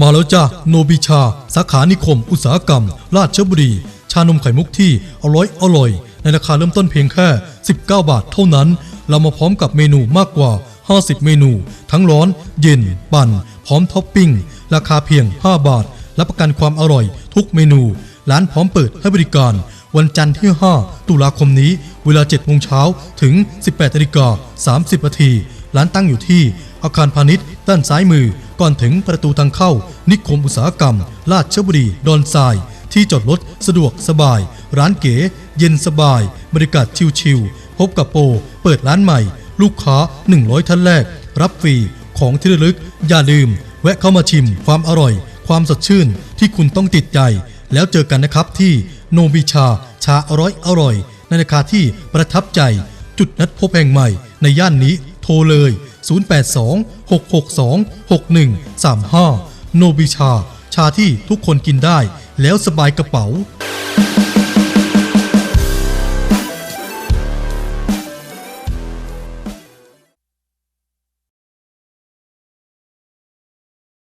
มาแล้วจ้ะโนบิชา สาขานิคม อุตสาหกรรม ราชบุรี ชานมไข่มุกที่อร่อยอร่อย ในราคาเริ่มต้นเพียงแค่ 19 บาทเท่านั้น เรามาพร้อมกับเมนูมากกว่า 50 เมนู ทั้งร้อน เย็น ปั่น พร้อมท็อปปิ้ง ราคาเพียง 5 บาท รับประกันความอร่อย ทุกเมนู ร้านพร้อมเปิดให้บริการ วันจันทร์ที่ 5 ตุลาคมนี้ เวลา 7 โมงเช้าถึง 18นาฬิกา30นาที ร้านตั้งอยู่ที่อาคารพาณิชย์ด้านซ้ายมือ ก่อนถึงประตูทางเข้า นิคมอุตสาหกรรมราดชบุรี ดอนทราย ที่จอดรถสะดวกสบาย ร้านเก๋ เย็นสบาย บริการชิลๆพบกับโปรเปิดร้านใหม่ ลูกค้า 100 ท่านแรก รับฟรีของที่ระลึก อย่าลืม แวะเข้ามาชิมความอร่อย ความสดชื่นที่คุณต้องติดใจ แล้วเจอกันนะครับที่โนบิชา ชาอร่อยอร่อย ในราคาที่ประทับใจ จุดนัดพบแห่งใหม่ในย่านนี้ ทรเลย 082 662 6135 โนบิชา ชาที่ทุกคนกินได้ แล้วสบายกระเป๋า